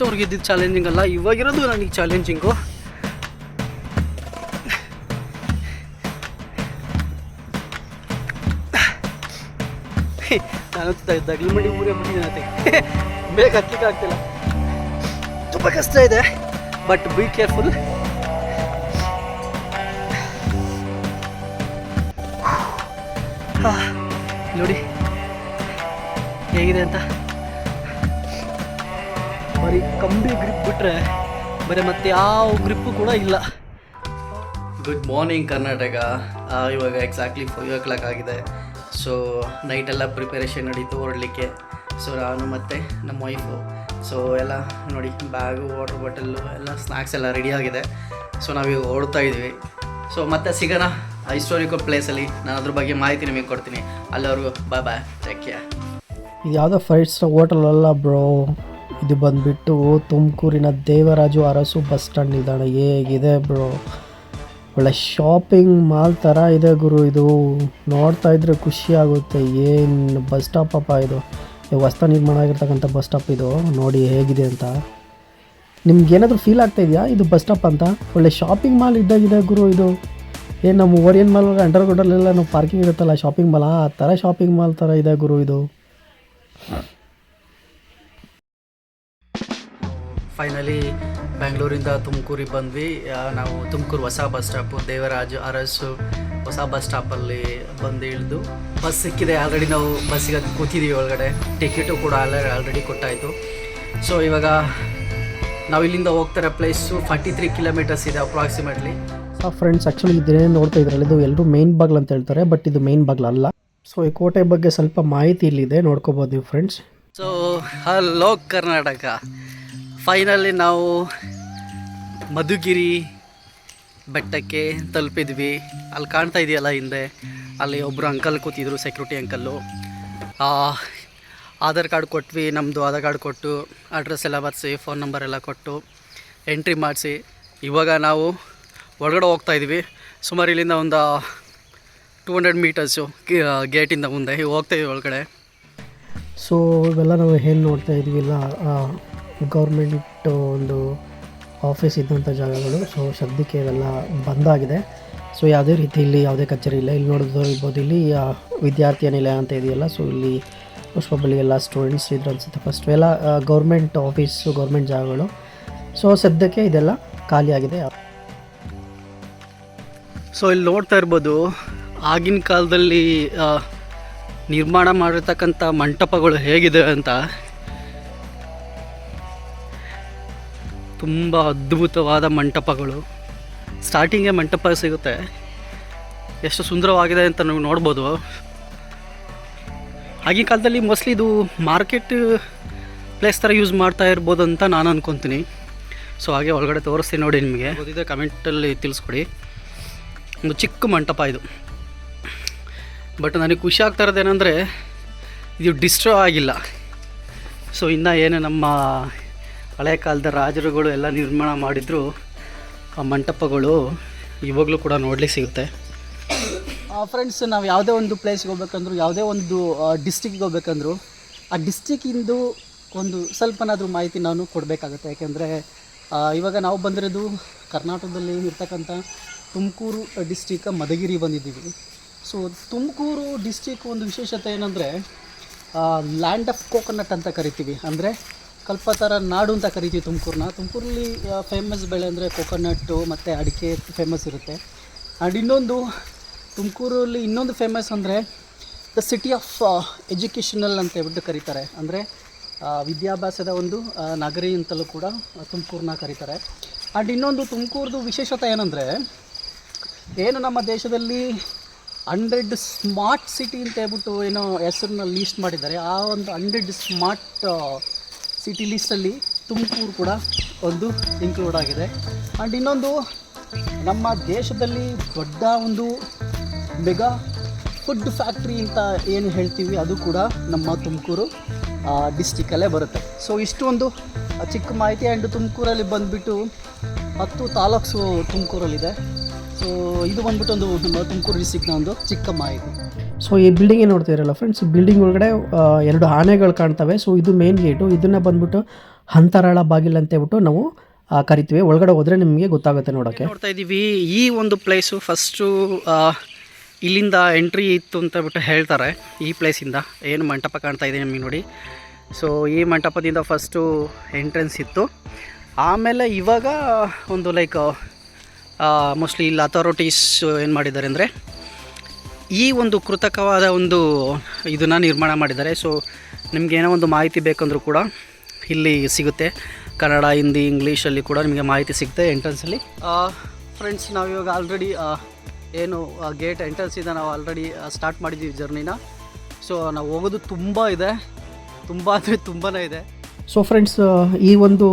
First ಅವ್ರಿಗೆ ಇದ್ದಿದ್ದು challenging ಅಲ್ಲ, ಇವಾಗಿರೋದು ನನಗೆ ಚಾಲೆಂಜಿಂಗು ನಾನು ದಗ್ಲು ಮಡಿ ಊರೇ ಬಿಟ್ಟಿದ್ದೀನಿ ಬೇಗ ಹತ್ಲಿಕ್ಕೆ ಆಗ್ತಿಲ್ಲ. ತುಂಬ ಕಷ್ಟ ಇದೆ ಬಟ್ ಬಿ ಕೇರ್ಫುಲ್ ನೋಡಿ, ಹೇಗಿದೆ ಅಂತ? ಬರೀ ಕಂಬಿ ಗ್ರಿಪ್ ಬಿಟ್ರೆ ಬರೀ ಮತ್ತೆ ಯಾವ ಗ್ರಿಪ್ಪು ಕೂಡ ಇಲ್ಲ. Good morning Karnataka. ಇವಾಗ ಎಕ್ಸಾಕ್ಟ್ಲಿ ಫೈವ್ ಓ ಕ್ಲಾಕ್ ಆಗಿದೆ ಸೊ ನೈಟೆಲ್ಲ ಪ್ರಿಪರೇಷನ್ ನಡೀತು ಹೊರಡಲಿಕ್ಕೆ ಸೊ ನಾನು ಮತ್ತು ನಮ್ಮ ವೈಫು ಸೊ ಎಲ್ಲ ನೋಡಿ ಬ್ಯಾಗು ವಾಟರ್ ಬಾಟಲ್ಲು ಎಲ್ಲ ಸ್ನ್ಯಾಕ್ಸ್ ಎಲ್ಲ ರೆಡಿ ಆಗಿದೆ. ಸೊ ನಾವೀಗ ಓಡ್ತಾ ಇದ್ವಿ. ಸೊ ಮತ್ತೆ ಸಿಗೋಣ ಹಿಸ್ಟೋರಿಕಲ್ ಪ್ಲೇಸಲ್ಲಿ ನಾನು ಅದ್ರ ಬಗ್ಗೆ ಮಾಹಿತಿ ನಿಮಗೆ ಕೊಡ್ತೀನಿ. ಅಲ್ಲಿವರೆಗೂ ಬಾಯ್ ಬಾಯ್ ಟೇಕ್ ಕೇರ್ ಇದು ಯಾವುದೋ ಫೈವ್ ಸ್ಟಾರ್ ಹೋಟೆಲ್ ಅಲ್ಲ ಬ್ರೋ ಇದು ಬಂದ್ಬಿಟ್ಟು ತುಮಕೂರಿನ ದೇವರಾಜು ಅರಸು ಬಸ್ ಸ್ಟ್ಯಾಂಡ್ ನಿಲ್ದಾಣ. ಹೇಗಿದೆ ಬ್ರೋ? ಒಳ್ಳೆ ಶಾಪಿಂಗ್ ಮಾಲ್ ಥರ ಇದೆ ಗುರು ಇದು. ನೋಡ್ತಾ ಇದ್ರೆ ಖುಷಿ ಆಗುತ್ತೆ. ಏನು ಬಸ್ ಸ್ಟಾಪ್ ಅಪ್ಪ ಇದು? ಹೊಸ್ತ ನಿರ್ಮಾಣ ಆಗಿರ್ತಕ್ಕಂಥ ಬಸ್ ಸ್ಟಾಪ್ ಇದು. ನೋಡಿ ಹೇಗಿದೆ ಅಂತ. ನಿಮ್ಗೆ ಏನಾದರೂ ಫೀಲ್ ಆಗ್ತಾ ಇದೆಯಾ? ಇದು ಬಸ್ ಸ್ಟಾಪ್ ಅಂತ? ಒಳ್ಳೆ ಶಾಪಿಂಗ್ ಮಾಲ್ ಇದ್ದಾಗಿದೆ ಗುರು ಇದು. ಏನು ನಮ್ಮ ಓರಿಯನ್ ಮಾಲ್ ಅಂಡರ್ಗ್ರೌಂಡಲ್ಲೆಲ್ಲ ನಾವು ಪಾರ್ಕಿಂಗ್ ಇರುತ್ತಲ್ಲ ಶಾಪಿಂಗ್ ಮಾಲ್ ಆ ಥರ ಶಾಪಿಂಗ್ ಮಾಲ್ ಥರ ಇದೆ ಗುರು ಇದು. ಫೈನಲಿ ಬೆಂಗಳೂರಿಂದ ತುಮಕೂರಿಗೆ ಬಂದ್ವಿ. ನಾವು ತುಮಕೂರು ಹೊಸ ಬಸ್ ಸ್ಟಾಪು ದೇವರಾಜು ಅರಸು ಹೊಸ ಬಸ್ ಸ್ಟಾಪಲ್ಲಿ ಬಂದು ಇಳಿದು ಬಸ್ ಸಿಕ್ಕಿದೆ. ಆಲ್ರೆಡಿ ನಾವು ಬಸ್ಸಿಗೆ ಅದು ಕೂತಿದ್ದೀವಿ ಒಳಗಡೆ. ಟಿಕೆಟು ಕೂಡ ಆಲ್ರೆಡಿ ಆಲ್ರೆಡಿ ಕೊಟ್ಟಾಯಿತು. ಸೊ ಇವಾಗ ನಾವು ಇಲ್ಲಿಂದ ಹೋಗ್ತಾರೆ ಪ್ಲೇಸು ಫಾರ್ಟಿ ತ್ರೀ ಕಿಲೋಮೀಟರ್ಸ್ ಇದೆ ಅಪ್ರಾಕ್ಸಿಮೇಟ್ಲಿ ಸೊ ಫ್ರೆಂಡ್ಸ್ ಆ್ಯಕ್ಚುಲಿ ಇದೇನು ನೋಡ್ತಾ ಇದ್ರಲ್ಲ ಇದು ಎಲ್ಲರೂ ಮೇನ್ ಬಾಗ್ಲು ಅಂತ ಹೇಳ್ತಾರೆ ಬಟ್ ಇದು ಮೇನ್ ಬಾಗ್ಲು ಅಲ್ಲ. ಸೊ ಈ ಕೋಟೆ ಬಗ್ಗೆ ಸ್ವಲ್ಪ ಮಾಹಿತಿ ಇಲ್ಲಿದೆ ನೋಡ್ಕೋಬೋದು ನೀವು friends so hello Karnataka. Finally ನಾವು ಮಧುಗಿರಿ ಬೆಟ್ಟಕ್ಕೆ ತಲುಪಿದ್ವಿ. ಅಲ್ಲಿ ಕಾಣ್ತಾ ಇದೆಯಲ್ಲ ಹಿಂದೆ, ಅಲ್ಲಿ ಒಬ್ಬರು ಅಂಕಲ್ ಕೂತಿದ್ರು ಸೆಕ್ಯೂರಿಟಿ ಅಂಕಲ್ಲು ಆಧಾರ್ ಕಾರ್ಡ್ ಕೊಟ್ವಿ ನಮ್ಮದು ಆಧಾರ್ ಕಾರ್ಡ್ ಕೊಟ್ಟು ಅಡ್ರೆಸ್ ಎಲ್ಲ ಬರೆಸಿ ಫೋನ್ ನಂಬರ್ ಎಲ್ಲ ಕೊಟ್ಟು ಎಂಟ್ರಿ ಮಾಡಿಸಿ. ಇವಾಗ ನಾವು ಒಳಗಡೆ ಹೋಗ್ತಾ ಇದ್ವಿ. ಸುಮಾರು ಇಲ್ಲಿಂದ ಒಂದು ಟೂ ಹಂಡ್ರೆಡ್ ಮೀಟರ್ಸು ಗೇಟಿಂದ ಮುಂದೆ ಹೋಗ್ತಾ ಇದ್ವಿ ಒಳಗಡೆ. ಸೊ ಇವೆಲ್ಲ ನಾವು ಏನು ನೋಡ್ತಾ ಇದ್ವಿಲ್ಲ ಗೌರ್ಮೆಂಟ್ ಒಂದು ಆಫೀಸ್ ಇದ್ದಂಥ ಜಾಗಗಳು ಸೊ ಸದ್ಯಕ್ಕೆ ಇವೆಲ್ಲ ಬಂದಾಗಿದೆ. ಸೊ ಯಾವುದೇ ರೀತಿ ಇಲ್ಲಿ ಯಾವುದೇ ಕಚೇರಿ ಇಲ್ಲ. ಇಲ್ಲಿ ನೋಡಿದ್ರು ಇರ್ಬೋದು, ಇಲ್ಲಿ ವಿದ್ಯಾರ್ಥಿ ನಿಲಯ ಅಂತ ಇದೆಯಲ್ಲ ಸೊ ಇಲ್ಲಿ ಪುಷ್ಪಬಲಿ ಎಲ್ಲ ಸ್ಟೂಡೆಂಟ್ಸ್ ಇದ್ರ ಅನಿಸುತ್ತೆ ಫಸ್ಟ್ ಎಲ್ಲ ಗೌರ್ಮೆಂಟ್ ಆಫೀಸು ಗೌರ್ಮೆಂಟ್ ಜಾಗಗಳು. ಸೊ ಸದ್ಯಕ್ಕೆ ಇದೆಲ್ಲ ಖಾಲಿಯಾಗಿದೆ ಸೊ ಇಲ್ಲಿ ನೋಡ್ತಾ ಇರ್ಬೋದು, ಆಗಿನ ಕಾಲದಲ್ಲಿ ನಿರ್ಮಾಣ ಮಾಡಿರ್ತಕ್ಕಂಥ ಮಂಟಪಗಳು ಹೇಗಿದೆ ಅಂತ. ತುಂಬ ಅದ್ಭುತವಾದ ಮಂಟಪಗಳು. ಸ್ಟಾರ್ಟಿಂಗೇ ಮಂಟಪ ಸಿಗುತ್ತೆ. ಎಷ್ಟು ಸುಂದರವಾಗಿದೆ ಅಂತ ನಾವು ನೋಡ್ಬೋದು. ಆಗಿನ ಕಾಲದಲ್ಲಿ ಮೋಸ್ಟ್ಲಿ ಇದು ಮಾರ್ಕೆಟ್ ಪ್ಲೇಸ್ ಥರ ಯೂಸ್ ಮಾಡ್ತಾ ಇರ್ಬೋದು ಅಂತ ನಾನು ಅನ್ಕೊತೀನಿ. ಸೊ ಹಾಗೆ ಒಳಗಡೆ ತೋರಿಸ್ತೀನಿ ನೋಡಿ ನಿಮಗೆ. ಓದಿದೆ ಕಮೆಂಟಲ್ಲಿ ತಿಳಿಸ್ಕೊಡಿ. ಒಂದು ಚಿಕ್ಕ ಮಂಟಪ ಇದು. ಬಟ್ ನನಗೆ ಖುಷಿ ಆಗ್ತಾ ಇರೋದೇನೆಂದರೆ, ಇದು ಡಿಸ್ಟ್ರೋ ಆಗಿಲ್ಲ. ಸೊ ಇನ್ನು ಏನು ನಮ್ಮ ಹಳೆ ಕಾಲದ ರಾಜರುಗಳು ಎಲ್ಲ ನಿರ್ಮಾಣ ಮಾಡಿದ್ರು, ಆ ಮಂಟಪಗಳು ಇವಾಗಲೂ ಕೂಡ ನೋಡ್ಲಿಕ್ಕೆ ಸಿಗುತ್ತೆ. ಫ್ರೆಂಡ್ಸ್ ನಾವು ಯಾವುದೇ ಒಂದು ಪ್ಲೇಸ್ಗೆ ಹೋಗ್ಬೇಕಂದ್ರು, ಯಾವುದೇ ಒಂದು ಡಿಸ್ಟಿಕ್ಗೆ ಹೋಗ್ಬೇಕಂದ್ರು, ಆ ಡಿಸ್ಟಿಕ್ಕಿಂದು ಒಂದು ಸ್ವಲ್ಪನಾದರೂ ಮಾಹಿತಿ ನಾನು ಕೊಡಬೇಕಾಗುತ್ತೆ. ಯಾಕೆಂದರೆ ಇವಾಗ ನಾವು ಬಂದಿರೋದು ಕರ್ನಾಟಕದಲ್ಲಿ ಇರ್ತಕ್ಕಂಥ ತುಮಕೂರು ಡಿಸ್ಟಿಕ್ ಮಧುಗಿರಿ ಬಂದಿದ್ದೀವಿ. ಸೊ ತುಮಕೂರು ಡಿಸ್ಟಿಕ್ ಒಂದು ವಿಶೇಷತೆ ಏನಂದರೆ ಲ್ಯಾಂಡ್ ಆಫ್ ಕೋಕೋನಟ್ ಅಂತ ಕರಿತೀವಿ. ಅಂದರೆ ಕಲ್ಪತರ ನಾಡು ಅಂತ ಕರಿತೀವಿ ತುಮಕೂರನ್ನ ತುಮಕೂರಲ್ಲಿ ಫೇಮಸ್ ಬೆಳೆ ಅಂದರೆ ಕೊಕೊನಟ್ಟು ಮತ್ತು ಅಡಿಕೆ ಫೇಮಸ್ ಇರುತ್ತೆ. ಆ್ಯಂಡ್ ಇನ್ನೊಂದು, ತುಮಕೂರಲ್ಲಿ ಇನ್ನೊಂದು ಫೇಮಸ್ ಅಂದರೆ ದ ಸಿಟಿ ಆಫ್ ಎಜುಕೇಷನಲ್ ಅಂತ ಹೇಳ್ಬಿಟ್ಟು ಕರೀತಾರೆ. ಅಂದರೆ ವಿದ್ಯಾಭ್ಯಾಸದ ಒಂದು ನಗರಿ ಅಂತಲೂ ಕೂಡ ತುಮಕೂರನ್ನ ಕರೀತಾರೆ. ಆ್ಯಂಡ್ ಇನ್ನೊಂದು ತುಮಕೂರ್ದು ವಿಶೇಷತೆ ಏನಂದರೆ, ಏನು ನಮ್ಮ ದೇಶದಲ್ಲಿ ಹಂಡ್ರೆಡ್ ಸ್ಮಾರ್ಟ್ ಸಿಟಿ ಅಂತ ಹೇಳ್ಬಿಟ್ಟು ಏನೋ ಹೆಸರನ್ನ ಲೀಸ್ಟ್ ಮಾಡಿದ್ದಾರೆ. ಆ ಒಂದು ಹಂಡ್ರೆಡ್ ಸ್ಮಾರ್ಟ್ ಸಿಟಿ ಲಿಸ್ಟಲ್ಲಿ ತುಮಕೂರು ಕೂಡ ಒಂದು ಇನ್ಕ್ಲೂಡ್ ಆಗಿದೆ. ಆ್ಯಂಡ್ ಇನ್ನೊಂದು, ನಮ್ಮ ದೇಶದಲ್ಲಿ ದೊಡ್ಡ ಒಂದು ಮೆಗಾ ಫುಡ್ ಫ್ಯಾಕ್ಟ್ರಿ ಅಂತ ಏನು ಹೇಳ್ತೀವಿ, ಅದು ಕೂಡ ನಮ್ಮ ತುಮಕೂರು ಡಿಸ್ಟಿಕಲ್ಲೇ ಬರುತ್ತೆ. ಸೊ ಇಷ್ಟು ಒಂದು ಚಿಕ್ಕ ಮಾಹಿತಿ ಆ್ಯಂಡ್ ತುಮಕೂರಲ್ಲಿ ಬಂದುಬಿಟ್ಟು ಹತ್ತು ತಾಲೂಕ್ಸು ತುಮಕೂರಲ್ಲಿದೆ. ಸೊ ಇದು ಬಂದ್ಬಿಟ್ಟು ಒಂದು ತುಮಕೂರು ಡಿಸ್ಟಿಕ್ನ ಒಂದು ಚಿಕ್ಕ ಮಾಹಿತಿ. ಸೊ ಈ ಬಿಲ್ಡಿಂಗ್ ನೋಡ್ತಾ ಇರಲ್ಲ ಫ್ರೆಂಡ್ಸ್ ಬಿಲ್ಡಿಂಗ್ ಒಳಗಡೆ ಎರಡು ಆನೆಗಳು ಕಾಣ್ತವೆ. ಸೊ ಇದು ಮೇನ್ ಗೇಟು ಇದನ್ನು ಬಂದ್ಬಿಟ್ಟು ಹಂತರಾಳ ಅಂತ ಹೇಳ್ಬಿಟ್ಟು ನಾವು ಕರಿತೀವಿ. ಒಳಗಡೆ ಹೋದರೆ ನಿಮಗೆ ಗೊತ್ತಾಗುತ್ತೆ ನೋಡೋಕ್ಕೆ ನೋಡ್ತಾ ಇದ್ದೀವಿ ಈ ಒಂದು ಪ್ಲೇಸು ಫಸ್ಟು ಇಲ್ಲಿಂದ ಎಂಟ್ರಿ ಇತ್ತು ಅಂತ ಬಿಟ್ಟು ಹೇಳ್ತಾರೆ. ಈ ಪ್ಲೇಸಿಂದ ಏನು ಮಂಟಪ ಕಾಣ್ತಾ ಇದೆ ನಿಮಗೆ ನೋಡಿ. ಸೊ ಈ ಮಂಟಪದಿಂದ ಫಸ್ಟು ಎಂಟ್ರೆನ್ಸ್ ಇತ್ತು. ಆಮೇಲೆ ಇವಾಗ ಒಂದು ಲೈಕ್ ಮೋಸ್ಟ್ಲಿ ಇಲ್ಲಿ ಅಥಾರಿಟೀಸ್ ಏನು ಮಾಡಿದ್ದಾರೆ ಅಂದರೆ ಈ ಒಂದು ಕೃತಕವಾದ ಒಂದು ಇದನ್ನು ನಿರ್ಮಾಣ ಮಾಡಿದ್ದಾರೆ. ಸೊ ನಿಮ್ಗೆ ಏನೋ ಒಂದು ಮಾಹಿತಿ ಬೇಕಂದರೂ ಕೂಡ ಇಲ್ಲಿ ಸಿಗುತ್ತೆ. ಕನ್ನಡ, ಹಿಂದಿ ಇಂಗ್ಲೀಷಲ್ಲಿ ಕೂಡ ನಿಮಗೆ ಮಾಹಿತಿ ಸಿಗುತ್ತೆ ಎಂಟ್ರೆನ್ಸಲ್ಲಿ ಫ್ರೆಂಡ್ಸ್ ನಾವು ಇವಾಗ ಆಲ್ರೆಡಿ ಏನು ಗೇಟ್ ಎಂಟ್ರೆನ್ಸಿಂದ ನಾವು ಆಲ್ರೆಡಿ ಸ್ಟಾರ್ಟ್ ಮಾಡಿದ್ದೀವಿ ಜರ್ನಿನ ಸೊ ನಾವು ಹೋಗೋದು ತುಂಬ ಇದೆ. ತುಂಬ ಅಂದರೆ ತುಂಬಾ ಇದೆ. ಸೊ ಫ್ರೆಂಡ್ಸ್ ಈ ಒಂದು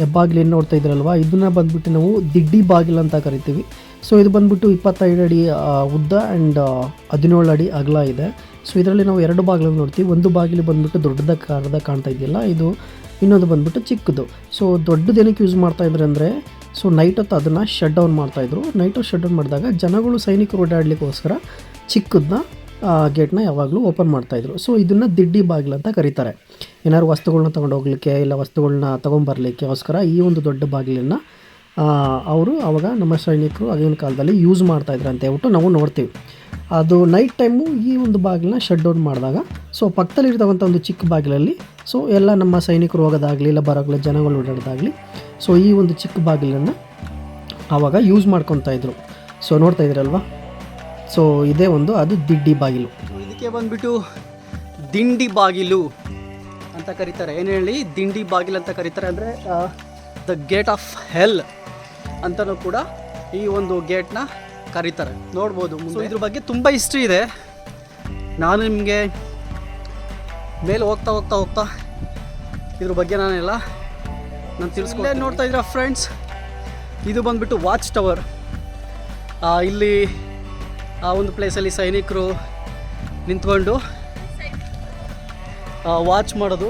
ಹೆಬ್ಬಾಗಿಲು ಏನು ನೋಡ್ತಾ ಇದ್ರಲ್ವ ಇದನ್ನ ಬಂದ್ಬಿಟ್ಟು ನಾವು ದಿಡ್ಡಿ ಬಾಗಿಲು ಅಂತ ಕರಿತೀವಿ. ಸೊ ಇದು ಬಂದ್ಬಿಟ್ಟು ಇಪ್ಪತ್ತೈದು ಅಡಿ ಉದ್ದ ಆ್ಯಂಡ್ ಹದಿನೇಳು ಅಡಿ ಅಗಲ ಇದೆ. ಸೊ ಇದರಲ್ಲಿ ನಾವು ಎರಡು ಬಾಗಿಲು ನೋಡ್ತೀವಿ. ಒಂದು ಬಾಗಿಲು ಬಂದ್ಬಿಟ್ಟು ದೊಡ್ಡದಾಕಾರದ ಕಾಣ್ತಾ ಇದೆಯಲ್ಲ, ಇದು ಇನ್ನೊಂದು ಬಂದ್ಬಿಟ್ಟು ಚಿಕ್ಕದು. ಸೊ ದೊಡ್ಡದು ಏನಕ್ಕೆ ಯೂಸ್ ಮಾಡ್ತಾ ಇದ್ರೆ ಅಂದರೆ ಸೊ ನೈಟ್ ಹೊತ್ತು ಅದನ್ನು ಶಟ್ ಡೌನ್ ಮಾಡ್ತಾಯಿದ್ರು ನೈಟ್ ಹೊತ್ತು ಶಟ್ ಡೌನ್ ಮಾಡಿದಾಗ ಜನಗಳು ಸೈನಿಕರು ಓಡಾಡಲಿಕ್ಕೋಸ್ಕರ ಚಿಕ್ಕದನ್ನ ಗೇಟ್ನ ಯಾವಾಗಲೂ ಓಪನ್ ಮಾಡ್ತಾಯಿದ್ರು ಸೊ ಇದನ್ನು ದಿಡ್ಡಿ ಬಾಗಿಲು ಅಂತ ಕರೀತಾರೆ. ಏನಾದ್ರು ವಸ್ತುಗಳನ್ನ ತೊಗೊಂಡು ಹೋಗ್ಲಿಕ್ಕೆ ಇಲ್ಲ ವಸ್ತುಗಳನ್ನ ತೊಗೊಂಬರ್ಲಿಕ್ಕೋಸ್ಕರ ಈ ಒಂದು ದೊಡ್ಡ ಬಾಗಿಲನ್ನು ಅವರು ಆವಾಗ ನಮ್ಮ ಸೈನಿಕರು ಆಗಿನ ಕಾಲದಲ್ಲಿ ಯೂಸ್ ಮಾಡ್ತಾಯಿದ್ರು ಅಂತ ಹೇಳ್ಬಿಟ್ಟು ನಾವು ನೋಡ್ತೀವಿ. ಅದು ನೈಟ್ ಟೈಮು ಈ ಒಂದು ಬಾಗಿಲನ್ನ ಶಟ್ ಡೌನ್ ಮಾಡಿದಾಗ ಸೊ ಪಕ್ಕದಲ್ಲಿರ್ತಕ್ಕಂಥ ಒಂದು ಚಿಕ್ಕ ಬಾಗಿಲಲ್ಲಿ ಸೊ ಎಲ್ಲ ನಮ್ಮ ಸೈನಿಕರು ಹೋಗೋದಾಗಲಿ ಇಲ್ಲ ಬರೋಗ್ಲಿ ಜನಗಳು ಓಡಾಡೋದಾಗಲಿ ಸೊ ಈ ಒಂದು ಚಿಕ್ಕ ಬಾಗಿಲನ್ನು ಆವಾಗ ಯೂಸ್ ಮಾಡ್ಕೊತಾಯಿದ್ರು ಸೊ ನೋಡ್ತಾ ಇದ್ರಲ್ವಾ ಸೊ ಇದೇ ಒಂದು, ಅದು ದಿಡ್ಡಿ ಬಾಗಿಲು. ಇದಕ್ಕೆ ಬಂದ್ಬಿಟ್ಟು ದಿಂಡಿ ಬಾಗಿಲು ಅಂತ ಕರೀತಾರೆ. ಏನು ಹೇಳಿ? ದಿಂಡಿ ಬಾಗಿಲು ಅಂತ ಕರೀತಾರೆ ಅಂದರೆ ದ ಗೇಟ್ ಆಫ್ ಹೆಲ್ ಅಂತಲೂ ಕೂಡ ಈ ಒಂದು ಗೇಟ್ನ ಕರೀತಾರೆ. ನೋಡ್ಬೋದು ಸೊ ಇದ್ರ ಬಗ್ಗೆ ತುಂಬ ಹಿಸ್ಟ್ರಿ ಇದೆ. ನಾನು ನಿಮಗೆ ಮೇಲೆ ಹೋಗ್ತಾ ಹೋಗ್ತಾ ಹೋಗ್ತಾ ಇದ್ರ ಬಗ್ಗೆ ನಾನೆಲ್ಲ ನಾನು ತಿಳಿಸ್ಕೊಂಡೆ ನೋಡ್ತಾ ಇದ್ದೀರಾ ಫ್ರೆಂಡ್ಸ್ ಇದು ಬಂದ್ಬಿಟ್ಟು ವಾಚ್ ಟವರ್ ಇಲ್ಲಿ ಆ ಒಂದು ಪ್ಲೇಸಲ್ಲಿ ಸೈನಿಕರು ನಿಂತ್ಕೊಂಡು ವಾಚ್ ಮಾಡೋದು.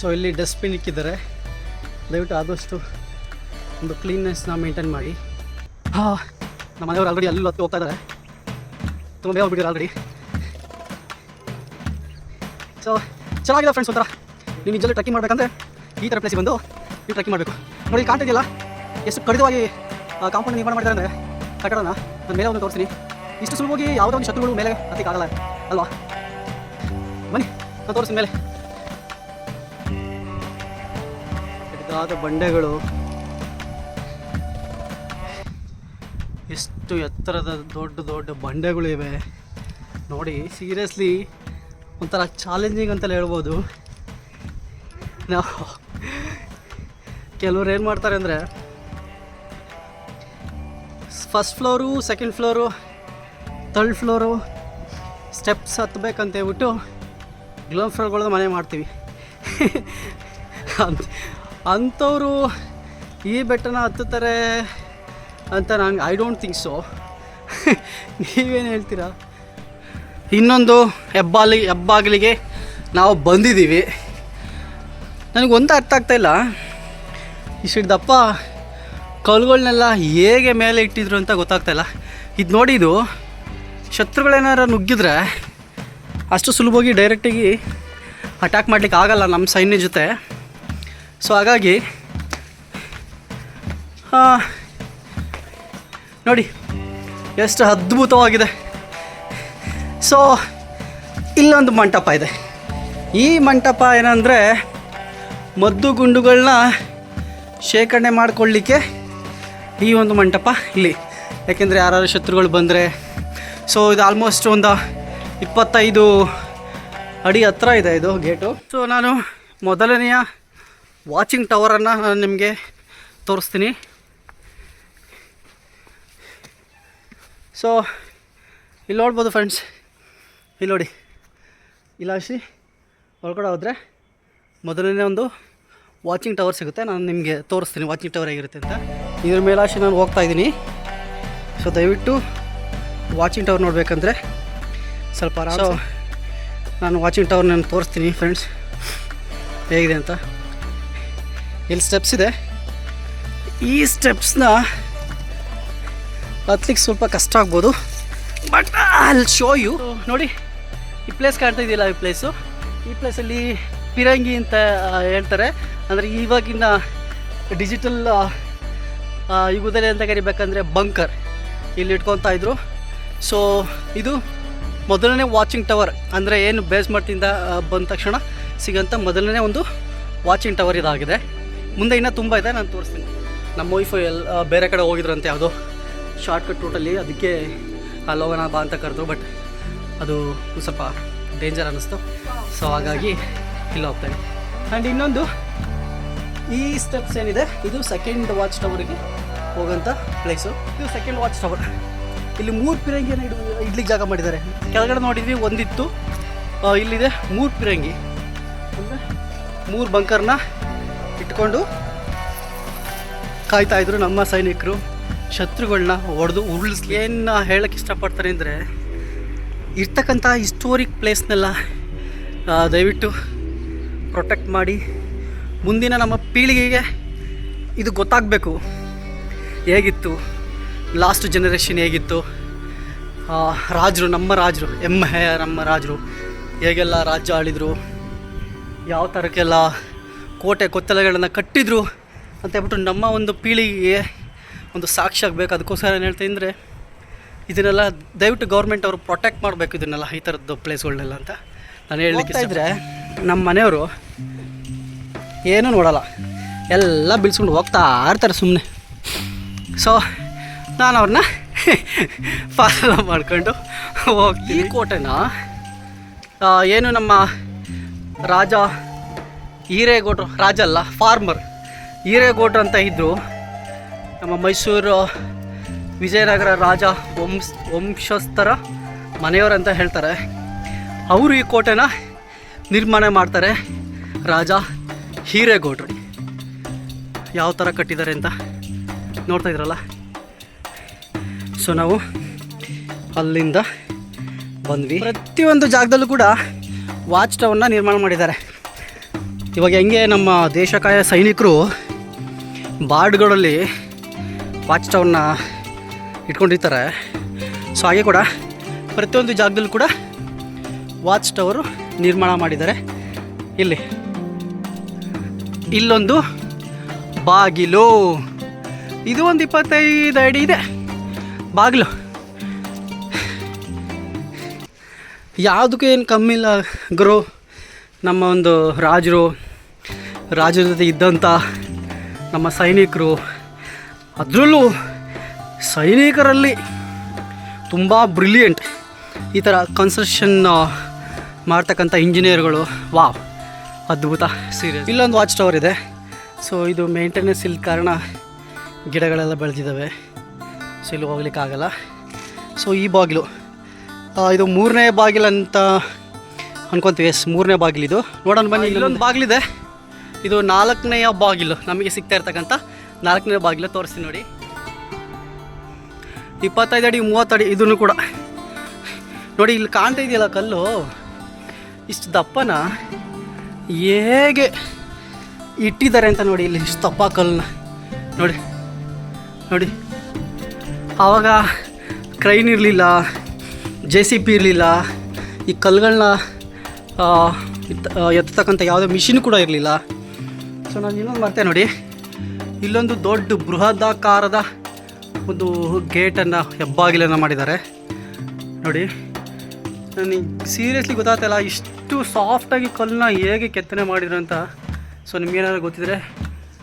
ಸೊ ಇಲ್ಲಿ ಡಸ್ಟ್ಬಿನ್ ಇಕ್ಕಿದ್ದಾರೆ. ದಯವಿಟ್ಟು ಆದಷ್ಟು ಒಂದು ಕ್ಲೀನ್ನೆಸ್ನ ಮೇಂಟೈನ್ ಮಾಡಿ. ಹಾಂ. ನಮ್ಮ ಮನೆಯವರು ಆಲ್ರೆಡಿ ಅಲ್ಲಿ ಹೊತ್ತು ಹೋಗ್ತಾ ಇದ್ದಾರೆ. ತುಂಬ ಬೇಗ ಹೋಗ್ಬಿಟ್ಟಿದ್ದಾರೆ ಆಲ್ರೆಡಿ ಸೊ ಚೆನ್ನಾಗಿದೆ ಫ್ರೆಂಡ್ಸ್ ಒಂಥರ. ನೀವು ನಿಜಲ್ಲಿ ಟ್ರಕ್ಕಿಂಗ್ ಮಾಡಬೇಕಂದ್ರೆ ಈ ಥರ ಪ್ಲೇಸಿಗೆ ಬಂದು ನೀವು ಟ್ರಕ್ಕಿಂಗ್ ಮಾಡಬೇಕು. ನೋಡಿ ಇಲ್ಲಿ ಇದೆಯಲ್ಲ ಎಷ್ಟು ಕಡಿತವಾಗಿ ಕಾಂಪೌಂಡ್ ನಿರ್ಮಾಣ ಮಾಡಿದ್ದಾರೆ ಅಂದರೆ ಕಟ್ಟಡನ ನಾನು ಮೇಲೆ ಒಂದು ತೋರಿಸ್ತೀನಿ. ಇಷ್ಟು ಸುಲಭವಾಗಿ ಯಾವುದೋ ಒಂದು ಶತ್ರುಗಳು ಮೇಲೆ ಹತ್ತಿಕ್ಕಾಗಲ್ಲ ಅಲ್ವಾ? ಬನ್ನಿ, ನಾನು ತೋರಿಸ್ತೀನಿ ಮೇಲೆ. ದೊಡ್ಡದಾದ ಬಂಡೆಗಳು. ಎಷ್ಟು ಎತ್ತರದ ದೊಡ್ಡ ದೊಡ್ಡ ಬಂಡೆಗಳು ಇವೆ. ನೋಡಿ ಸೀರಿಯಸ್ಲಿ ಒಂಥರ ಚಾಲೆಂಜಿಂಗ್ ಅಂತಲೇ ಹೇಳ್ಬೋದು. ನಾವು ಕೆಲವ್ರು ಏನು ಮಾಡ್ತಾರೆ ಅಂದರೆ first floor second floor third floor steps ಹತ್ಬೇಕಂತ ಹೇಳ್ಬಿಟ್ಟು ಗ್ಲೌಂಡ್ ಫ್ಲೋರ್ಗಳ್ದು ಮನೆ ಮಾಡ್ತೀವಿ. ಅಂತ, ಅಂಥವ್ರು ಈ ಬೆಟ್ಟನ ಹತ್ತುತ್ತಾರೆ ಅಂತ ನಂಗೆ ಐ ಡೋಂಟ್ ಥಿಂಕ್ ಸೊ ನೀವೇನು ಹೇಳ್ತೀರಾ? ಇನ್ನೊಂದು ಹೆಬ್ಬಾಲಿ, ಹೆಬ್ಬಾಗಿಲಿಗೆ ನಾವು ಬಂದಿದ್ದೀವಿ. ನನಗೊಂದು ಅರ್ಥ ಆಗ್ತಾ ಇಲ್ಲ. ಇಷ್ಟು ದಪ್ಪ ಕಲ್ಗಳನ್ನೆಲ್ಲ ಹೇಗೆ ಮೇಲೆ ಇಟ್ಟಿದ್ರು ಅಂತ ಗೊತ್ತಾಗ್ತಾ ಇಲ್ಲ. ಇದು ನೋಡಿ ಇದು ಶತ್ರುಗಳೇನಾರು ನುಗ್ಗಿದ್ರೆ ಅಷ್ಟು ಸುಲಭವಾಗಿ ಡೈರೆಕ್ಟಾಗಿ ಅಟ್ಯಾಕ್ ಮಾಡ್ಲಿಕ್ಕೆ ಆಗಲ್ಲ ನಮ್ಮ ಸೈನ್ಯ ಜೊತೆ. ಸೊ ಹಾಗಾಗಿ ನೋಡಿ, ಎಷ್ಟು ಅದ್ಭುತವಾಗಿದೆ. ಸೊ ಇಲ್ಲೊಂದು ಮಂಟಪ ಇದೆ. ಈ ಮಂಟಪ ಏನಂದರೆ ಮದ್ದು ಗುಂಡುಗಳನ್ನ ಶೇಖರಣೆ ಮಾಡಿಕೊಳ್ಳಿಕ್ಕೆ ಈ ಒಂದು ಮಂಟಪ ಇಲ್ಲಿ. ಯಾಕೆಂದರೆ ಯಾರು ಶತ್ರುಗಳು ಬಂದರೆ ಸೊ ಇದು ಆಲ್ಮೋಸ್ಟ್ ಒಂದು ಇಪ್ಪತ್ತೈದು ಅಡಿ ಹತ್ರ ಇದೆ ಇದು ಗೇಟು ಸೊ ನಾನು ಮೊದಲನೆಯ ವಾಚಿಂಗ್ ಟವರನ್ನು ನಾನು ನಿಮಗೆ ತೋರಿಸ್ತೀನಿ. ಸೊ ಇಲ್ಲಿ ನೋಡ್ಬೋದು ಫ್ರೆಂಡ್ಸ್ ಇಲ್ಲಿ ನೋಡಿ. ಇಲಾಶಿ ಒಳಗಡೆ ಹೋದರೆ ಮೊದಲನೇ ಒಂದು ವಾಚಿಂಗ್ ಟವರ್ ಸಿಗುತ್ತೆ. ನಾನು ನಿಮಗೆ ತೋರಿಸ್ತೀನಿ ವಾಚಿಂಗ್ ಟವರ್ ಹೇಗಿರುತ್ತೆ ಅಂತ. ಇದ್ರ ಮೇಲಾಶಿ ನಾನು ಹೋಗ್ತಾ ಇದ್ದೀನಿ. ಸೊ ದಯವಿಟ್ಟು ವಾಚಿಂಗ್ ಟವರ್ ನೋಡಬೇಕಂದ್ರೆ ಸ್ವಲ್ಪ ಸೊ ನಾನು ವಾಚಿಂಗ್ ಟವರ್ ನಾನು ತೋರಿಸ್ತೀನಿ ಫ್ರೆಂಡ್ಸ್ ಹೇಗಿದೆ ಅಂತ. ಇಲ್ಲಿ ಸ್ಟೆಪ್ಸ್ ಇದೆ. ಈ ಸ್ಟೆಪ್ಸ್ನ ಹತ್ಲಿಕ್ಕೆ ಸ್ವಲ್ಪ ಕಷ್ಟ ಆಗ್ಬೋದು. ಬಟ್ ಅಲ್ಲಿ ಶೋ ಯು ನೋಡಿ ಈ ಪ್ಲೇಸ್ ಕಾಣ್ತಾ ಇದೆಯಲ್ಲ ಈ ಪ್ಲೇಸು ಈ ಪ್ಲೇಸಲ್ಲಿ ಪಿರಂಗಿ ಅಂತ ಹೇಳ್ತಾರೆ. ಅಂದರೆ ಇವಾಗಿನ ಡಿಜಿಟಲ್ ಯುಗದಲ್ಲಿ ಅಂತ ಕರಿಬೇಕಂದ್ರೆ ಬಂಕರ್ ಇಲ್ಲಿ ಇಟ್ಕೊತಾ ಇದ್ರು. ಸೊ ಇದು ಮೊದಲನೇ ವಾಚಿಂಗ್ ಟವರ್ ಅಂದರೆ ಏನು ಬೇಸ್ಮಟ್ಟಿಂದ ಬಂದ ತಕ್ಷಣ ಸಿಗೋಂಥ ಮೊದಲನೇ ಒಂದು ವಾಚಿಂಗ್ ಟವರ್ ಇದಾಗಿದೆ. ಮುಂದೆ ಇನ್ನೂ ತುಂಬ ಇದೆ, ನಾನು ತೋರಿಸ್ತೀನಿ. ನಮ್ಮ ವೈಫು ಎಲ್ಲ ಬೇರೆ ಕಡೆ ಹೋಗಿದ್ರಂತೆ ಯಾವುದೋ ಶಾರ್ಟ್ಕಟ್ ರೂಟಲ್ಲಿ ಅದಕ್ಕೆ ಅಲ್ಲೋಗೋಣ ಬಾ ಅಂತ ಕರೆದ್ರು ಬಟ್ ಅದು ಸ್ವಲ್ಪ ಡೇಂಜರ್ ಅನ್ನಿಸ್ತು. ಸೊ ಹಾಗಾಗಿ ಇಲ್ಲಿ ಹೋಗ್ತೇನೆ ಆ್ಯಂಡ್ ಇನ್ನೊಂದು, ಈ ಸ್ಟೆಪ್ಸ್ ಏನಿದೆ, ಇದು ಸೆಕೆಂಡ್ ವಾಚ್ ಟವರಿಗೆ ಹೋಗೋಂಥ ಪ್ಲೇಸು ಇದು ಸೆಕೆಂಡ್ ವಾಚ್ ಟವರ್ ಇಲ್ಲಿ ಮೂರು ಪಿರಂಗಿಯನ್ನು ಇಡು ಇಡ್ಲಿಕ್ಕೆ ಜಾಗ ಮಾಡಿದ್ದಾರೆ. ಕೆಳಗಡೆ ನೋಡಿದ್ವಿ, ಒಂದಿತ್ತು. ಇಲ್ಲಿದೆ ಮೂರು ಪಿರಂಗಿ. ಅಂದರೆ ಮೂರು ಬಂಕರ್ನ ಇಟ್ಕೊಂಡು ಕಾಯ್ತಾ ಇದ್ರು ನಮ್ಮ ಸೈನಿಕರು. ಶತ್ರುಗಳನ್ನ ಹೊಡೆದು ಉರುಳಿಸ್ಲಿ ಏನು ಹೇಳಕ್ಕೆ ಇಷ್ಟಪಡ್ತಾರೆ ಅಂದರೆ ಇರ್ತಕ್ಕಂಥ ಹಿಸ್ಟೋರಿಕ್ ಪ್ಲೇಸ್ನೆಲ್ಲ ದಯವಿಟ್ಟು ಪ್ರೊಟೆಕ್ಟ್ ಮಾಡಿ ಮುಂದಿನ ನಮ್ಮ ಪೀಳಿಗೆಗೆ ಇದು ಗೊತ್ತಾಗಬೇಕು. ಹೇಗಿತ್ತು? ಲಾಸ್ಟ್ ಜನರೇಷನ್ ಹೇಗಿತ್ತು? ರಾಜರು, ನಮ್ಮ ರಾಜರು ಎಮ್ಮೆ ನಮ್ಮ ರಾಜರು, ಹೇಗೆಲ್ಲ ರಾಜ್ಯ ಆಳಿದರು, ಯಾವ ಥರಕ್ಕೆಲ್ಲ ಕೋಟೆ ಕೊತ್ತಲೆಗಳನ್ನು ಕಟ್ಟಿದ್ರು ಅಂತ ಹೇಳ್ಬಿಟ್ಟು ನಮ್ಮ ಒಂದು ಪೀಳಿಗೆಗೆ ಒಂದು ಸಾಕ್ಷಿ ಆಗಬೇಕು. ಅದಕ್ಕೋಸ್ಕರ ಏನು ಹೇಳ್ತೀನಿ ಅಂದರೆ ಇದನ್ನೆಲ್ಲ ದಯವಿಟ್ಟು ಗೌರ್ಮೆಂಟ್ ಅವರು ಪ್ರೊಟೆಕ್ಟ್ ಮಾಡಬೇಕು ಇದನ್ನೆಲ್ಲ, ಈ ಥರದ್ದು ಪ್ಲೇಸ್ಗಳನ್ನೆಲ್ಲ ಅಂತ. ನಾನು ಹೇಳಲಿಕ್ಕೆ ಇದ್ರೆ ನಮ್ಮ ಮನೆಯವರು ಏನೂ ನೋಡಲ್ಲ. ಎಲ್ಲ ಬಿಲ್ಸ್ಕೊಂಡು ಹೋಗ್ತಾ ಇರ್ತಾರೆ ಸುಮ್ಮನೆ ಸೊ ನಾನು ಅವ್ರನ್ನ ಫಾಲೋ ಮಾಡ್ಕೊಂಡು ಹೋಗ್ತೀನಿ. ಈ ಕೋಟೆನ ಏನು ನಮ್ಮ ರಾಜ ಹಿರೇಗೌಡರು ರಾಜ ಅಲ್ಲ ಫಾರ್ಮರ್ ಹಿರೇಗೌಡರು ಅಂತ ಇದ್ದರು ನಮ್ಮ ಮೈಸೂರು ವಿಜಯನಗರ ರಾಜ ವಂಶ ವಂಶಸ್ಥರ ಮನೆಯವರಂತ ಹೇಳ್ತಾರೆ. ಅವರು ಈ ಕೋಟೆನ ನಿರ್ಮಾಣ ಮಾಡ್ತಾರೆ ರಾಜ ಹಿರೇಗೌಡರು. ಯಾವ ಥರ ಕಟ್ಟಿದ್ದಾರೆ ಅಂತ ನೋಡ್ತಾ ಇದ್ರಲ್ಲ? ಸೊ ನಾವು ಅಲ್ಲಿಂದ ಬಂದ್ವಿ. ಪ್ರತಿಯೊಂದು ಜಾಗದಲ್ಲೂ ಕೂಡ ವಾಚ್ ಟವರ್ನ ನಿರ್ಮಾಣ ಮಾಡಿದ್ದಾರೆ. ಇವಾಗ ಹೆಂಗೆ ನಮ್ಮ ದೇಶಕಾಯ ಸೈನಿಕರು ಬಾರ್ಡ್ಗಳಲ್ಲಿ ವಾಚ್ ಟವರ್ನ ಇಟ್ಕೊಂಡಿರ್ತಾರೆ. ಸೊ ಹಾಗೆ ಕೂಡ ಪ್ರತಿಯೊಂದು ಜಾಗದಲ್ಲೂ ಕೂಡ ವಾಚ್ ಟವರು ನಿರ್ಮಾಣ ಮಾಡಿದ್ದಾರೆ. ಇಲ್ಲಿ. ಇಲ್ಲೊಂದು ಬಾಗಿಲು. ಇದು ಒಂದು ಇಪ್ಪತ್ತೈದು ಅಡಿ ಇದೆ. ಬಾಗಿಲು. ಯಾವುದಕ್ಕೂ ಏನು ಕಮ್ಮಿ ಇಲ್ಲ ಗುರು. ನಮ್ಮ ಒಂದು ರಾಜರು, ರಾಜರ ಜೊತೆ ಇದ್ದಂಥ ನಮ್ಮ ಸೈನಿಕರು. ಅದರಲ್ಲೂ ಸೈನಿಕರಲ್ಲಿ ತುಂಬ ಬ್ರಿಲಿಯಂಟ್ ಈ ಥರ ಕನ್ಸ್ಟ್ರಕ್ಷನ್ ಮಾಡ್ತಕ್ಕಂಥ ಇಂಜಿನಿಯರ್ಗಳು. ವಾವ್ ಅದ್ಭುತ. ಸೀರಿಯಸ್ ಇಲ್ಲೊಂದು ವಾಚ್ ಟವರ್ ಇದೆ. ಸೊ ಇದು ಮೇಂಟೆನೆನ್ಸ್ ಇಲ್ಲದ ಕಾರಣ ಗಿಡಗಳೆಲ್ಲ ಬೆಳೆದಿದ್ದಾವೆ ಸೊ ಇಲ್ಲಿ ಹೋಗ್ಲಿಕ್ಕಾಗಲ್ಲ ಸೊ ಈ ಬಾಗಿಲು. ಇದು ಮೂರನೇ ಬಾಗಿಲು ಅಂತ ಅನ್ಕೊತೀವಿ. ಎಸ್ ಮೂರನೇ ಬಾಗಿಲು ಇದು. ನೋಡೋಣ ಬನ್ನಿ ಇಲ್ಲೊಂದು ಬಾಗಿಲಿದೆ. ಇದು ನಾಲ್ಕನೆಯ ಬಾಗಿಲು. ನಮಗೆ ಸಿಗ್ತಾ ಇರ್ತಕ್ಕಂಥ ನಾಲ್ಕನೇ ಬಾಗಿಲು ತೋರಿಸ್ತೀನಿ ನೋಡಿ. ಇಪ್ಪತ್ತೈದು ಅಡಿ ಮೂವತ್ತು ಅಡಿ ಇದನ್ನು ಕೂಡ. ನೋಡಿ ಇಲ್ಲಿ ಕಾಣ್ತಾ ಇದೆಯಲ್ಲ ಕಲ್ಲು? ಇಷ್ಟು ದಪ್ಪನ ಹೇಗೆ ಇಟ್ಟಿದ್ದಾರೆ ಅಂತ ನೋಡಿ ಇಲ್ಲಿ ಇಷ್ಟು ದಪ್ಪ ಕಲ್ಲನ್ನ. ನೋಡಿ ನೋಡಿ. ಆವಾಗ ಕ್ರೈನ್ ಇರಲಿಲ್ಲ ಜೆ ಸಿ ಪಿ ಇರಲಿಲ್ಲ, ಈ ಕಲ್ಲುಗಳನ್ನ ಎತ್ತತಕ್ಕಂಥ ಯಾವುದೇ ಮಿಷಿನ್ ಕೂಡ ಇರಲಿಲ್ಲ. ಸೊ ನಾನು ಇನ್ನೊಂದು ಮಾಡ್ತೇನೆ ನೋಡಿ, ಇಲ್ಲೊಂದು ದೊಡ್ಡ ಬೃಹದಾಕಾರದ ಒಂದು ಗೇಟನ್ನು ಹೆಬ್ಬಾಗಿಲನ್ನು ಮಾಡಿದ್ದಾರೆ. ನೋಡಿ, ನನಗೆ ಸೀರಿಯಸ್ಲಿ ಗೊತ್ತಾಗ್ತಲ್ಲ ಇಷ್ಟು ಸಾಫ್ಟಾಗಿ ಕಲ್ಲನ್ನ ಹೇಗೆ ಕೆತ್ತನೆ ಮಾಡಿದ್ರು ಅಂತ? ಸೊ ನಿಮ್ಗೇನಾದ್ರು ಗೊತ್ತಿದ್ರೆ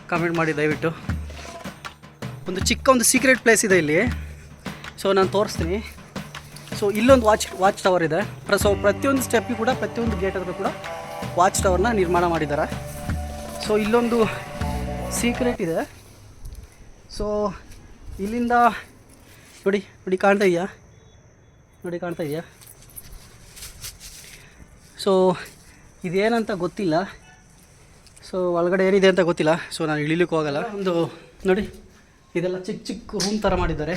ಕಮೆಂಟ್ ಮಾಡಿ ದಯವಿಟ್ಟು. ಒಂದು ಚಿಕ್ಕ ಒಂದು ಸೀಕ್ರೆಟ್ ಪ್ಲೇಸ್ ಇದೆ ಇಲ್ಲಿ. ಸೊ ನಾನು ತೋರಿಸ್ತೀನಿ. ಸೊ ಇಲ್ಲೊಂದು ವಾಚ್ ವಾಚ್ ಟವರ್ ಇದೆ. ಪ್ರ ಸೊ ಪ್ರತಿಯೊಂದು ಸ್ಟೆಪ್ಪಿಗೂ ಕೂಡ, ಪ್ರತಿಯೊಂದು ಗೇಟ್ ಹತ್ರ ಕೂಡ ವಾಚ್ ಟವರ್ನ ನಿರ್ಮಾಣ ಮಾಡಿದ್ದಾರೆ. ಸೊ ಇಲ್ಲೊಂದು ಸೀಕ್ರೆಟ್ ಇದೆ. ಸೊ ಇಲ್ಲಿಂದ, ನೋಡಿ ನೋಡಿ ಕಾಣ್ತಾ ಇದೆಯಾ? ನೋಡಿ ಕಾಣ್ತಾ ಇದೆಯಾ? ಸೊ ಇದೇನಂತ ಗೊತ್ತಿಲ್ಲ. ಸೊ ಒಳಗಡೆ ಏನಿದೆ ಅಂತ ಗೊತ್ತಿಲ್ಲ. ಸೊ ನಾನು ಇಳಿಲಿಕ್ಕೆ ಹೋಗಲ್ಲ ಒಂದು, ನೋಡಿ, ಇದೆಲ್ಲ ಚಿಕ್ಕ ಚಿಕ್ಕ ರೂಮ್ ಥರ ಮಾಡಿದ್ದಾರೆ.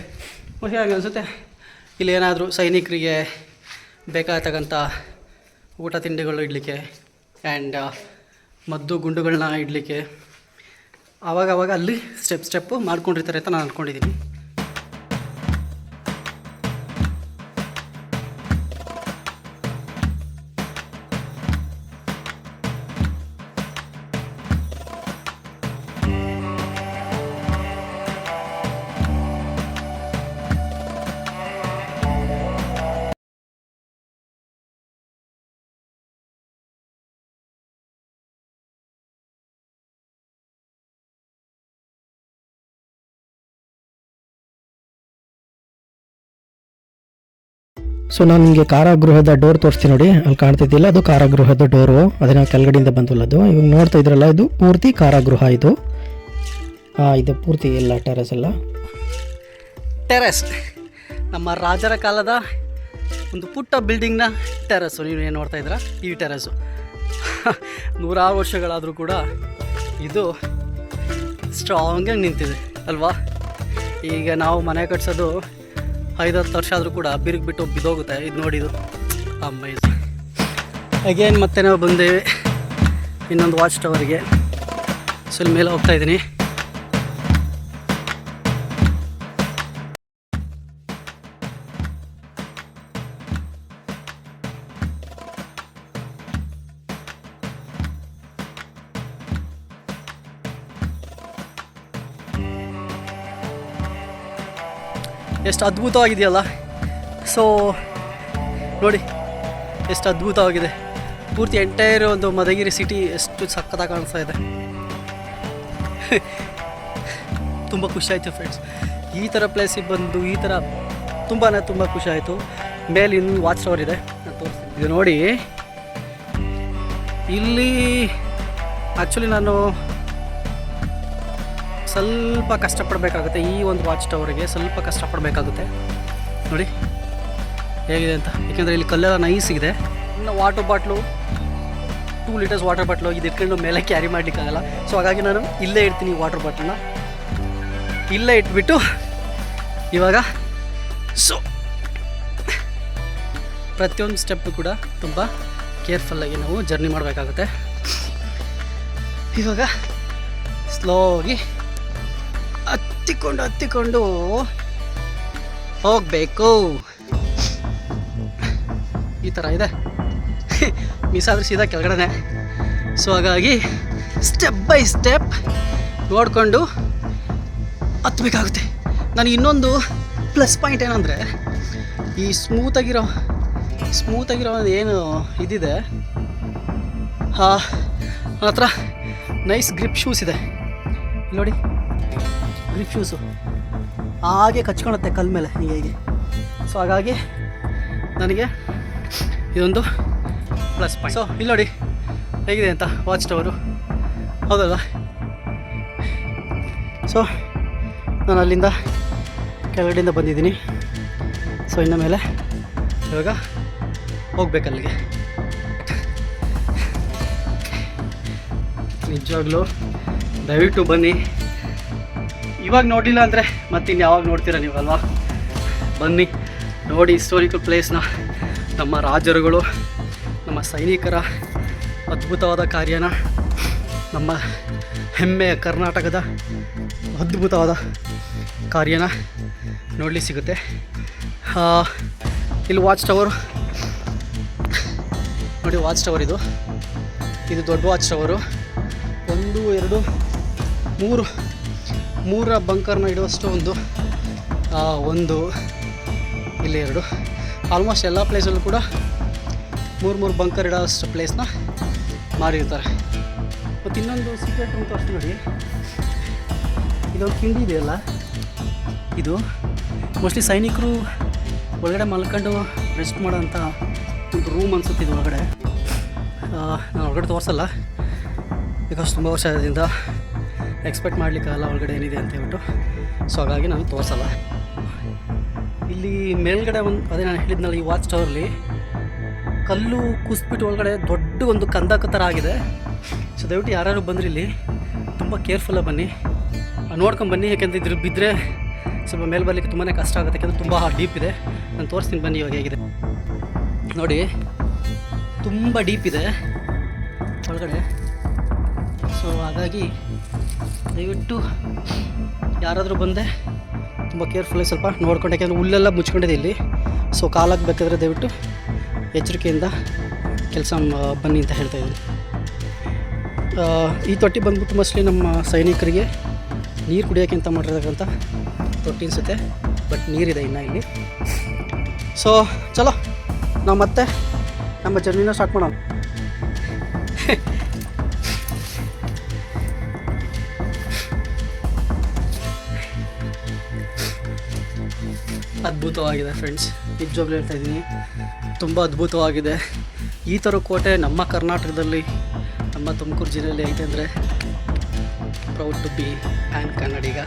ಹಾಗೆ ಅನಿಸುತ್ತೆ, ಇಲ್ಲಿ ಏನಾದರೂ ಸೈನಿಕರಿಗೆ ಬೇಕಾಗತಕ್ಕಂಥ ಊಟ ತಿಂಡಿಗಳು ಇಡಲಿಕ್ಕೆ ಆ್ಯಂಡ್ ಮದ್ದು ಗುಂಡುಗಳನ್ನ ಇಡಲಿಕ್ಕೆ. ಆವಾಗ ಆವಾಗ ಅಲ್ಲಿ ಸ್ಟೆಪ್ ಸ್ಟೆಪ್ಪು ಮಾಡ್ಕೊಂಡಿರ್ತಾರೆ ಅಂತ ನಾನು ಅಂದ್ಕೊಂಡಿದ್ದೀನಿ ಸೊ ನಾನು ನಿಮಗೆ ಕಾರಾಗೃಹದ ಡೋರ್ ತೋರಿಸ್ತೀನಿ ನೋಡಿ. ಅಲ್ಲಿ ಕಾಣ್ತಿದ್ದಿಲ್ಲ, ಅದು ಕಾರಾಗೃಹದ ಡೋರು ಅದನ್ನ ಕೆಳಗಡೆಯಿಂದ ಬಂದಿಲ್ಲದು ಇವಾಗ ನೋಡ್ತಾ ಇದ್ರಲ್ಲ, ಇದು ಪೂರ್ತಿ ಕಾರಾಗೃಹ ಇದು. ಹಾಂ ಇದು ಪೂರ್ತಿ ಎಲ್ಲ ಟೆರೆಸ್ ಎಲ್ಲ. ಟೆರೆಸ್ ನಮ್ಮ ರಾಜರ ಕಾಲದ ಒಂದು ಪುಟ್ಟ ಬಿಲ್ಡಿಂಗ್ನ ಟೆರೆಸ್ಸು ನೀವು ಏನು ನೋಡ್ತಾ ಇದ್ದೀರಾ? ಈ ಟೆರೆಸ್ಸು ನೂರಾರು ವರ್ಷಗಳಾದರೂ ಕೂಡ ಇದು ಸ್ಟ್ರಾಂಗಾಗಿ ನಿಂತಿದೆ, ಅಲ್ವಾ? ಈಗ ನಾವು ಮನೆ ಕಟ್ಸೋದು ಐದು ಹತ್ತು ವರ್ಷ ಆದರೂ ಕೂಡ ಬಿರುಕು ಬಿಟ್ಟು ಬಿದ್ದೋಗುತ್ತೆ. ಇದು ನೋಡಿದು ಅಮೇಜ್ ಅಗೇನ್ ಮತ್ತೆ ನಾವು ಬಂದೇವೆ. ಇನ್ನೊಂದು ವಾಚ್ ಟವರ್ಗೆ ಸೊ ಇಲ್ಲಿ ಮೇಲೆ ಹೋಗ್ತಾ ಎಷ್ಟು ಅದ್ಭುತವಾಗಿದೆಯಲ್ಲ. ಸೊ ನೋಡಿ, ಎಷ್ಟು ಅದ್ಭುತವಾಗಿದೆ. ಪೂರ್ತಿ ಎಂಟೈರ್ ಒಂದು ಮದಗಿರಿ ಸಿಟಿ ಎಷ್ಟು ಸಕ್ಕತ್ತಾಗಿ ಕಾಣಿಸ್ತಾ ಇದೆ. ತುಂಬ ಖುಷಿಯಾಯಿತು ಫ್ರೆಂಡ್ಸ್ ಈ ಥರ ಪ್ಲೇಸಿಗೆ ಬಂದು, ಈ ಥರ ತುಂಬಾ ತುಂಬ ಖುಷಿ ಆಯಿತು. ಮೇಲೆ ಇನ್ನೂ ವಾಚ್ ಟವರ್ ಇದೆ. ನಾನು ತೋರಿಸ್ತೀನಿ. ಇದು ನೋಡಿ, ಇಲ್ಲಿ ಆ್ಯಕ್ಚುಲಿ ನಾನು ಸ್ವಲ್ಪ ಕಷ್ಟಪಡಬೇಕಾಗುತ್ತೆ ಈ ಒಂದು ವಾಚ್ ಟವರ್ಗೆ ಸ್ವಲ್ಪ ಕಷ್ಟಪಡಬೇಕಾಗುತ್ತೆ. ನೋಡಿ, ಹೇಗಿದೆ ಅಂತ. ಯಾಕೆಂದರೆ ಇಲ್ಲಿ ಕಲ್ಲೆಲ್ಲ ನೈಸ್ ಇದೆ. ಇನ್ನು water bottle two litres water bottle ಇದು ಇಟ್ಕೊಂಡು ಮೇಲೆ ಕ್ಯಾರಿ ಮಾಡಲಿಕ್ಕಾಗಲ್ಲ. ಸೊ ಹಾಗಾಗಿ ನಾನು ಇಲ್ಲೇ ಇಡ್ತೀನಿ ವಾಟರ್ ಬಾಟ್ಲನ್ನ ಇಲ್ಲೇ ಇಟ್ಬಿಟ್ಟು ಇವಾಗ ಸೊ ಪ್ರತಿಯೊಂದು ಸ್ಟೆಪ್ ಕೂಡ ತುಂಬ ಕೇರ್ಫುಲ್ಲಾಗಿ ನಾವು ಜರ್ನಿ ಮಾಡಬೇಕಾಗುತ್ತೆ. ಇವಾಗ ಸ್ಲೋಗಿ ಹತ್ತಿಕೊಂಡು ಹತ್ತಿಕೊಂಡು ಹೋಗಬೇಕು. ಈ ಥರ ಇದೆ. ಮೀಸಾದ್ರೆ ಸೀದಾ ಕೆಳಗಡೆನೆ. ಸೊ ಹಾಗಾಗಿ ಸ್ಟೆಪ್ ಬೈ ಸ್ಟೆಪ್ ನೋಡಿಕೊಂಡು ಹತ್ತಬೇಕಾಗುತ್ತೆ ನನಗೆ ಇನ್ನೊಂದು ಪ್ಲಸ್ ಪಾಯಿಂಟ್ ಏನಂದರೆ, ಈ ಸ್ಮೂತಾಗಿರೋ ಸ್ಮೂತಾಗಿರೋ ಏನು ಇದಿದೆ. ಹಾಂ ನನ್ನ ಹತ್ರ ನೈಸ್ ಗ್ರಿಪ್ ಶೂಸ್ ಇದೆ. ನೋಡಿ. ಶೂಸು ಹಾಗೆ ಕಚ್ಕೊಳತ್ತೆ ಕಲ್ ಮೇಲೆ ಹೀಗೆ ಸೊ ಹಾಗಾಗಿ ನನಗೆ ಇದೊಂದು ಪ್ಲಸ್ ಪಾಯಿಂಟ್ ಸೊ ಇಲ್ಲಿ ನೋಡಿ ಹೇಗಿದೆ ಅಂತ ವಾಚ್ ಟವರು ಹೌದಲ್ಲ? ಸೊ ನಾನು ಅಲ್ಲಿಂದ ಕೆಳಗಡೆಯಿಂದ ಬಂದಿದ್ದೀನಿ. ಸೊ ಇನ್ನು ಮೇಲೆ ಇವಾಗ ಹೋಗ್ಬೇಕು ಅಲ್ಲಿಗೆ. ನಿಜವಾಗ್ಲೂ ದಯವಿಟ್ಟು ಬನ್ನಿ. ಇವಾಗ ನೋಡಲಿಲ್ಲ ಅಂದರೆ ಮತ್ತಿನ್ನು ಯಾವಾಗ ನೋಡ್ತೀರಾ ನೀವಲ್ವಾ? ಬನ್ನಿ, ನೋಡಿ ಹಿಸ್ಟೋರಿಕಲ್ ಪ್ಲೇಸ್ನ ನಮ್ಮ ರಾಜರುಗಳು, ನಮ್ಮ ಸೈನಿಕರ ಅದ್ಭುತವಾದ ಕಾರ್ಯನ, ನಮ್ಮ ಹೆಮ್ಮೆಯ ಕರ್ನಾಟಕದ ಅದ್ಭುತವಾದ ಕಾರ್ಯನ ನೋಡಲಿ ಸಿಗುತ್ತೆ. ಇಲ್ಲಿ ವಾಚ್ ಟವರ್ ನೋಡಿ ವಾಚ್ ಟವರ್ ಇದು. ಇದು ದೊಡ್ಡ ವಾಚ್ ಟವರು ಒಂದು, ಎರಡು, ಮೂರು. ಮೂರ ಬಂಕರ್ನ ಇಡುವಷ್ಟು ಒಂದು ಒಂದು, ಇಲ್ಲಿ ಎರಡು. ಆಲ್ಮೋಸ್ಟ್ ಎಲ್ಲ ಪ್ಲೇಸಲ್ಲೂ ಕೂಡ ಮೂರು ಮೂರು ಬಂಕರ್ ಇಡೋಷ್ಟು ಪ್ಲೇಸ್ನ ಮಾಡಿರ್ತಾರೆ ಮತ್ತು ಇನ್ನೊಂದು ಸೀಕ್ರೆಟ್ ಅಂತ ಅಷ್ಟು ನೋಡಿ. ಇದೊಂದು ಕಿಂಡಿ ಇದೆಯಲ್ಲ ಇದು. ಮೋಸ್ಟ್ಲಿ ಸೈನಿಕರು ಒಳಗಡೆ ಮಲ್ಕೊಂಡು ರೆಸ್ಟ್ ಮಾಡೋಂಥ ಒಂದು ರೂಮ್ ಅನ್ಸುತ್ತೆ ಇದು ಒಳಗಡೆ. ನಾನು ಒಳಗಡೆ ತೋರಿಸಲ್ಲ. ಬಿಕಾಸ್ ತುಂಬ ವರ್ಷದಿಂದ ಎಕ್ಸ್ಪೆಕ್ಟ್ ಮಾಡಲಿಕ್ಕಾಗಲ್ಲ ಒಳಗಡೆ ಏನಿದೆ ಅಂತ ಹೇಳ್ಬಿಟ್ಟು. ಸೊ ಹಾಗಾಗಿ ನಾನು ತೋರಿಸಲ್ಲ. ಇಲ್ಲಿ ಮೇಲ್ಗಡೆ ಒಂದು, ಅದೇ ನಾನು ಹೇಳಿದ್ನಲ್ಲ ಈ ವಾಚ್ ಟವರ್ಲಿ ಕಲ್ಲು ಕುಸ್ಬಿಟ್ಟು ಒಳಗಡೆ ದೊಡ್ಡ ಒಂದು ಕಂದಕ ಥರ ಆಗಿದೆ. ಸೊ ದಯವಿಟ್ಟು ಯಾರ್ಯಾರು ಬಂದ್ರಿ ಇಲ್ಲಿ, ತುಂಬ ಕೇರ್ಫುಲ್ಲಾಗಿ ಬನ್ನಿ. ನೋಡ್ಕೊಂಡು ಬನ್ನಿ, ಯಾಕೆಂದ್ರೆ ಇದ್ರ ಬಿದ್ದರೆ ಸ್ವಲ್ಪ ಮೇಲೆ ಬರಲಿಕ್ಕೆ ತುಂಬಾ ಕಷ್ಟ ಆಗುತ್ತೆ, ಯಾಕೆಂದರೆ ತುಂಬ ಡೀಪ್ ಇದೆ. ನಾನು ತೋರಿಸ್ತೀನಿ ಬನ್ನಿ ಇವಾಗ ಹೇಗಿದೆ. ನೋಡಿ, ತುಂಬ ಡೀಪ್ ಇದೆ. ಒಳಗಡೆ. ಸೊ ಹಾಗಾಗಿ ದಯವಿಟ್ಟು ಯಾರಾದರೂ ಬಂದೆ, ತುಂಬ ಕೇರ್ಫುಲ್ಲಾಗಿ ಸ್ವಲ್ಪ ನೋಡ್ಕೊಂಡು, ಯಾಕೆಂದರೆ ಹುಲ್ಲೆಲ್ಲ ಮುಚ್ಕೊಂಡಿದೆ ಇಲ್ಲಿ. ಸೊ ಕಾಲಕ್ಕೆ ಬೇಕಾದರೆ ದಯವಿಟ್ಟು ಎಚ್ಚರಿಕೆಯಿಂದ ಕೆಲಸ ಬನ್ನಿ ಅಂತ ಹೇಳ್ತಾ ಇದ್ದೀನಿ. ಈ ತೊಟ್ಟಿ ಬಂದ್ಬಿಟ್ಟು ಮೋಸ್ಟ್ಲಿ ನಮ್ಮ ಸೈನಿಕರಿಗೆ ನೀರು ಕುಡಿಯೋಕೆ ಅಂತ ಮಾಡಿರ್ತಕ್ಕಂಥ ತೊಟ್ಟಿ ಅನಿಸುತ್ತೆ ಬಟ್ ನೀರಿದೆ ಇನ್ನು ಇಲ್ಲಿ. ಸೊ ಚಲೋ. ನಾವು ಮತ್ತೆ ನಮ್ಮ ಜರ್ನಿನ ಸ್ಟಾರ್ಟ್ ಮಾಡೋಣ. ಅದ್ಭುತವಾಗಿದೆ ಫ್ರೆಂಡ್ಸ್ ನಿಜವಾಗ್ಲೂ ಹೇಳ್ತಾ ಇದ್ದೀನಿ. ತುಂಬ ಅದ್ಭುತವಾಗಿದೆ. ಈ ಥರ ಕೋಟೆ ನಮ್ಮ ಕರ್ನಾಟಕದಲ್ಲಿ, ನಮ್ಮ ತುಮಕೂರು ಜಿಲ್ಲೆಯಲ್ಲಿ ಐತೆ ಅಂದರೆ proud to be and Kannadiga.